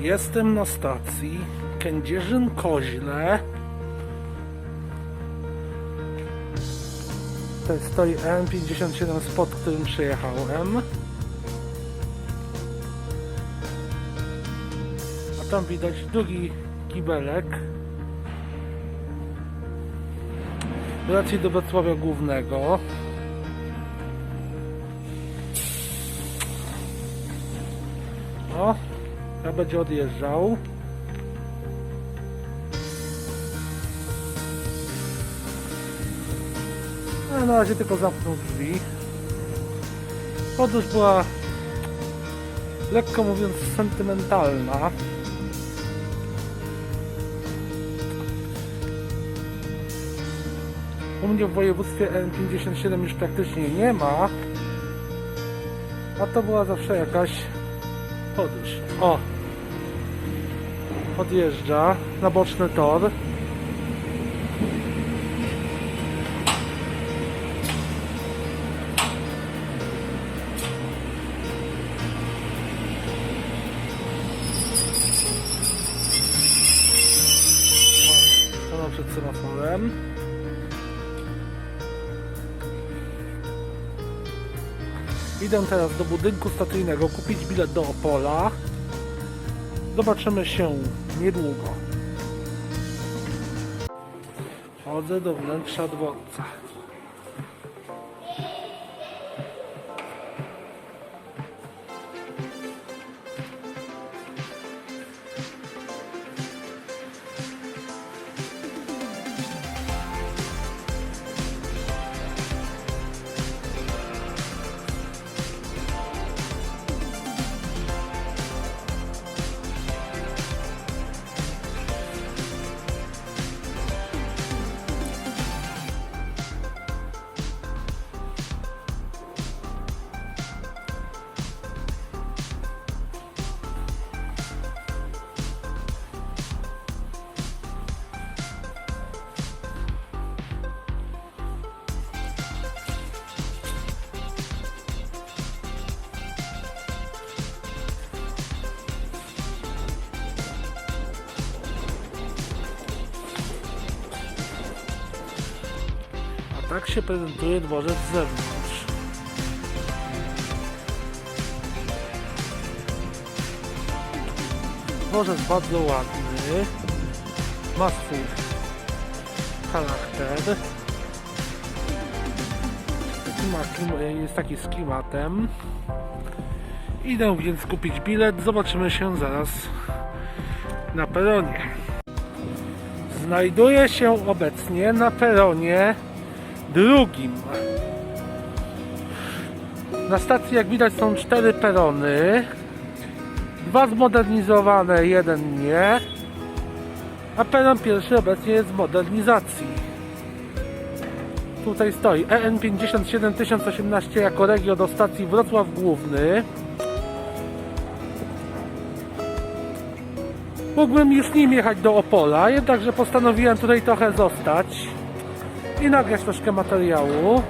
Jestem na stacji Kędzierzyn-Koźle. Tutaj stoi M57 spod którym przyjechałem. A tam widać drugi kibelek. Raczej do Wrocławia Głównego. O, ja będzie odjeżdżał. A na razie tylko zamknął drzwi. Podróż była lekko mówiąc sentymentalna. U mnie w województwie N57 już praktycznie nie ma. A to była zawsze jakaś podróż. O! Podjeżdża na boczny tor. Przed semaforem. Idę teraz do budynku stacyjnego kupić bilet do Opola. Zobaczymy się niedługo. Chodzę do wnętrza dworca. Tak się prezentuje dworzec z zewnątrz. Dworzec bardzo ładny. Ma swój charakter. Jest taki z klimatem. Idę więc kupić bilet. Zobaczymy się zaraz na peronie. Znajduję się obecnie na peronie drugim. Na stacji jak widać są cztery perony. Dwa zmodernizowane, jeden nie. A peron pierwszy obecnie jest w modernizacji. Tutaj stoi EN 57 1018 jako regio do stacji Wrocław Główny. Mógłbym już nim jechać do Opola, jednakże postanowiłem tutaj trochę zostać i nagrać troszkę materiału.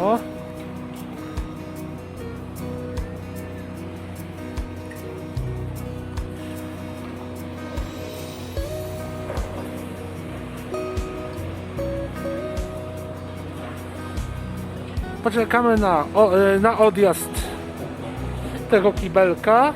O. Poczekamy na, o, e, na odjazd tego kibelka.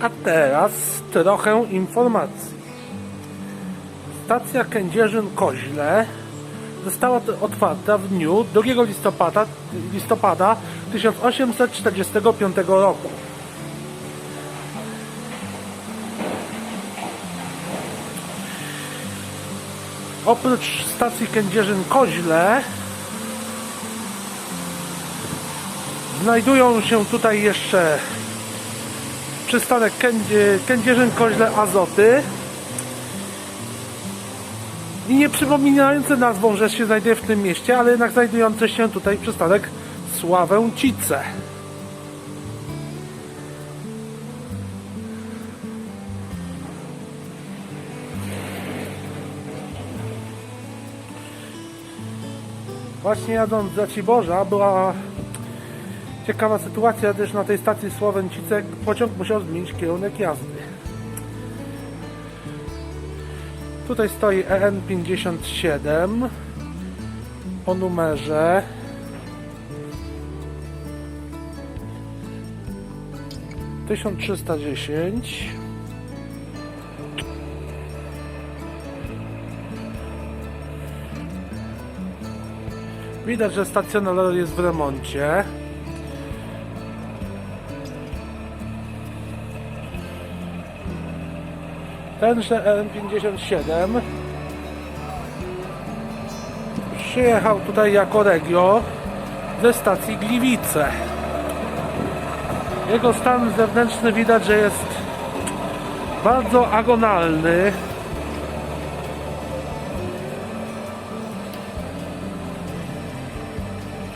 A teraz trochę informacji. Stacja Kędzierzyn-Koźle została otwarta w dniu 2 listopada, listopada 1845 roku. Oprócz stacji Kędzierzyn-Koźle znajdują się tutaj jeszcze przystanek Kędzie, Kędzierzyn-Koźle Azoty. I nie przypominający nazwą, że się znajduje w tym mieście, ale jednak znajdujący się tutaj przystanek Sławęcice. Właśnie jadąc z Raciborza była ciekawa sytuacja, gdyż na tej stacji Słowęcice pociąg musiał zmienić kierunek jazdy. Tutaj stoi EN57 o numerze 1310 Widać, że stacjonar jest w remoncie. Tenże EN57 przyjechał tutaj jako regio ze stacji Gliwice. Jego stan zewnętrzny widać, że jest bardzo agonalny.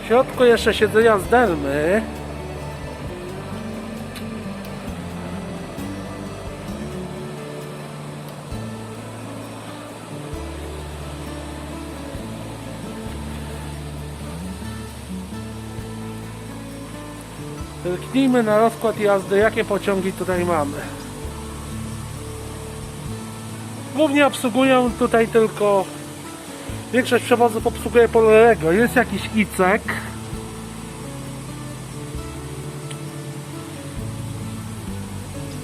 W środku jeszcze siedzenia z dermy. Zerknijmy na rozkład jazdy, jakie pociągi tutaj mamy. Głównie obsługują tutaj tylko większość przewozów obsługuje Polorego. Jest jakiś ICEK.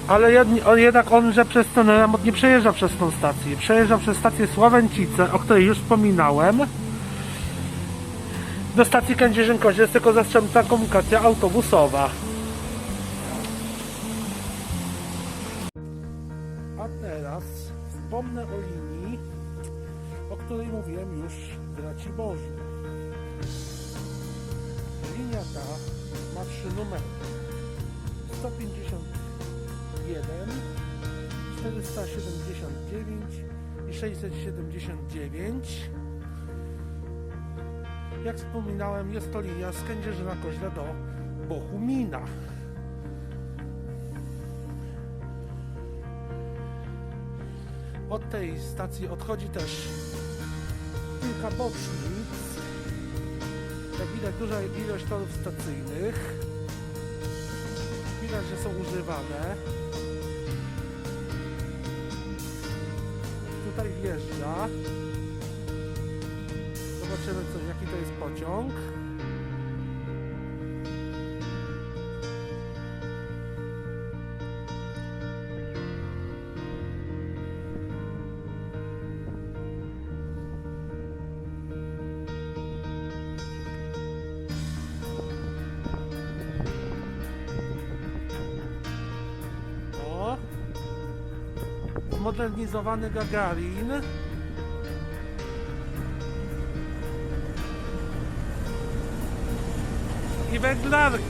Ale jednak on, że przez ten remont nie przejeżdża przez tą stację. Przejeżdża przez stację Sławęcice, o której już wspominałem. Do stacji Kędzierzyn-Koźle jest tylko zastępna komunikacja autobusowa. Jak wspominałem, jest to linia z Kędzierzyna Koźle do Bochumina. Od tej stacji odchodzi też kilka bocznic. Jak widać, duża ilość torów stacyjnych. Widać, że są używane. Tutaj wjeżdża. Zobaczymy, co, jaki to jest pociąg. O! Zmodernizowany Gagarin. I węglarki.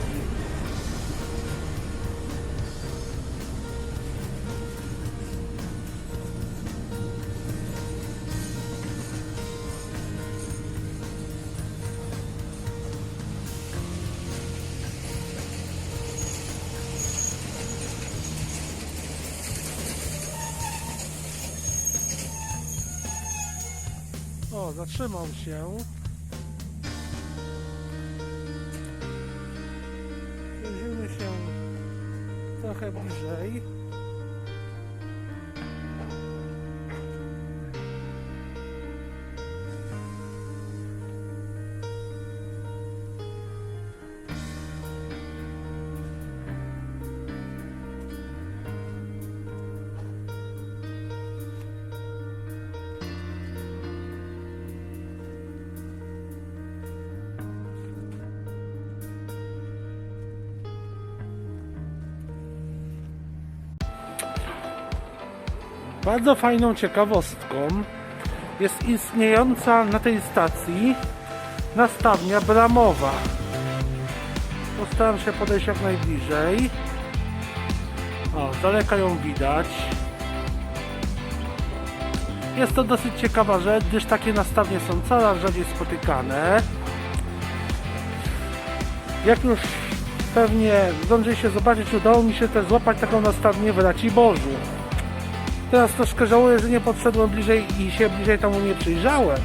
O, zatrzymał się. Trochę bliżej. Bardzo fajną ciekawostką jest istniejąca na tej stacji nastawnia bramowa. Postaram się podejść jak najbliżej. O, z daleka ją widać. Jest to dosyć ciekawa rzecz, gdyż takie nastawnie są coraz rzadziej spotykane. Jak już pewnie zdążyliście zobaczyć, udało mi się też złapać taką nastawnię w Raciborzu. Teraz troszkę żałuję, że nie podszedłem bliżej i się bliżej temu nie przyjrzałem.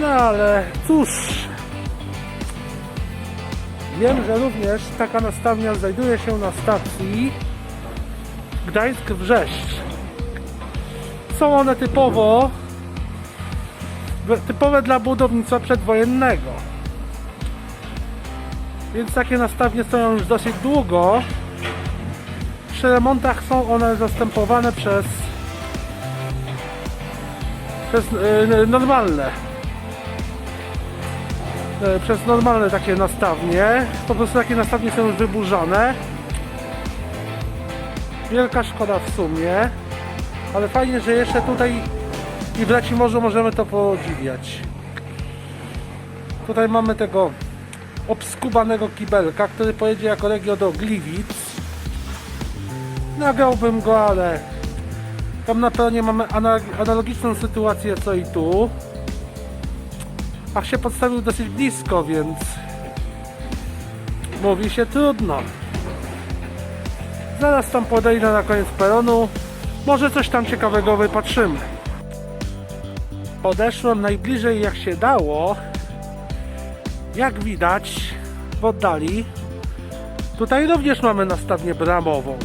No ale cóż. Wiem, że również taka nastawnia znajduje się na stacji Gdańsk-Wrzeszcz. Są one typowo typowe dla budownictwa przedwojennego. Więc takie nastawnie stoją już dosyć długo. Przy remontach są one zastępowane przez przez yy, normalne yy, przez normalne takie nastawnie. Po prostu takie nastawnie są już wyburzane. Wielka szkoda w sumie. Ale fajnie, że jeszcze tutaj i w Racimorzu możemy to podziwiać. Tutaj mamy tego obskubanego kibelka, który pojedzie jako regio do Gliwic. Nagrałbym go, ale tam na peronie mamy ana- analogiczną sytuację co i tu. A się podstawił dosyć blisko, więc mówi się trudno. Zaraz tam podejdę na koniec peronu. Może coś tam ciekawego wypatrzymy. Podeszłem najbliżej jak się dało. Jak widać w oddali, tutaj również mamy nastawnię bramową.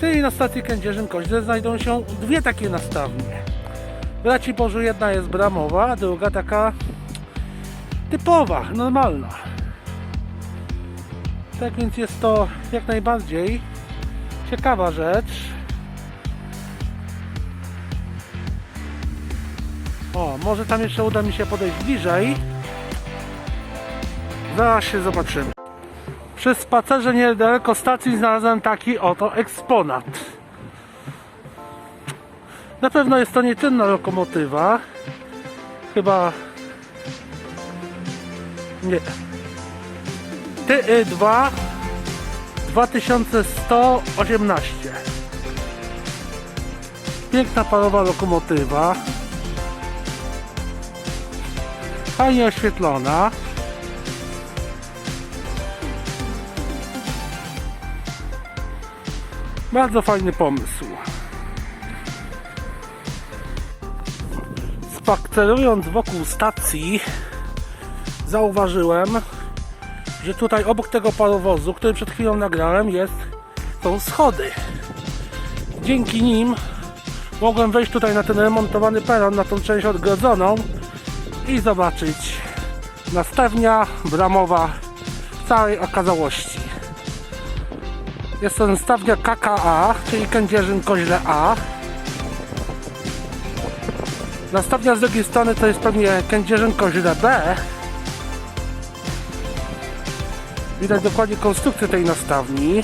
Czyli na stacji Kędzierzyn-Koźle znajdą się dwie takie nastawnie. W Raciborzu jedna jest bramowa, druga taka typowa, normalna. Tak więc jest to jak najbardziej ciekawa rzecz. O, może tam jeszcze uda mi się podejść bliżej. Zaraz się zobaczymy. Przy spacerze niedaleko stacji znalazłem taki oto eksponat. Na pewno jest to nieczynna lokomotywa. Chyba... Nie. TY2 2118 Piękna parowa lokomotywa Fajnie oświetlona Bardzo fajny pomysł. Spacerując wokół stacji, zauważyłem, że tutaj obok tego parowozu, który przed chwilą nagrałem, jest, są schody. Dzięki nim mogłem wejść tutaj na ten remontowany peron, na tą część odgrodzoną i zobaczyć nastawnia bramowa w całej okazałości. Jest to stawnia KKA, czyli Kędzierzyn Koźle A. Nastawnia z drugiej strony to jest pewnie Kędzierzyn Koźle B. Widać dokładnie konstrukcję tej nastawni.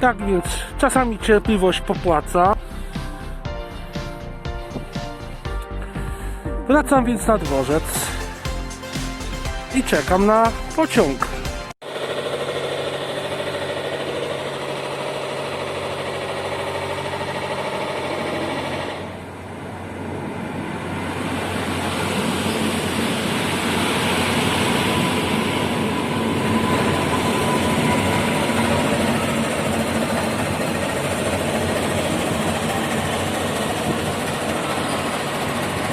Tak więc czasami cierpliwość popłaca. Wracam więc na dworzec i czekam na pociąg.